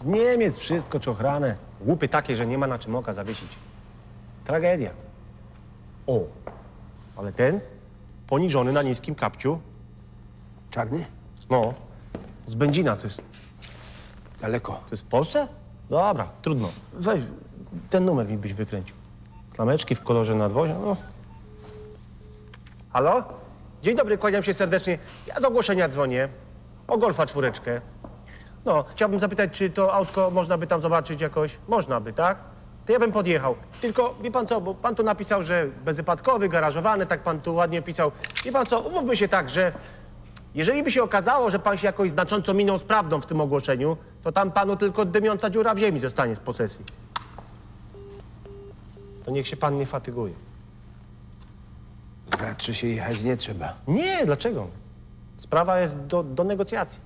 Z Niemiec wszystko czochrane. Łupy takie, że nie ma na czym oka zawiesić. Tragedia. O, ale ten poniżony na niskim kapciu, Czarny? no, z Będzina to jest, to Daleko. jest w Polsce? Dobra, trudno. Weź, ten numer mi byś wykręcił. Klameczki w kolorze nadwozia, no. Halo? Dzień dobry, kłaniam się serdecznie. Ja z ogłoszenia dzwonię. O Golfa czwóreczkę. No, chciałbym zapytać, czy to autko można by tam zobaczyć jakoś? Można by, tak? To ja bym podjechał. Tylko, wie pan co, bo pan tu napisał, że bezwypadkowy, garażowany, tak pan tu ładnie pisał. Wie pan co, umówmy się tak, że jeżeli by się okazało, że pan się jakoś znacząco minął z prawdą w tym ogłoszeniu, to tam panu tylko dymiąca dziura w ziemi zostanie z posesji. To niech się pan nie fatyguje. Znaczy się jechać nie trzeba. Nie, dlaczego? Sprawa jest do, do negocjacji.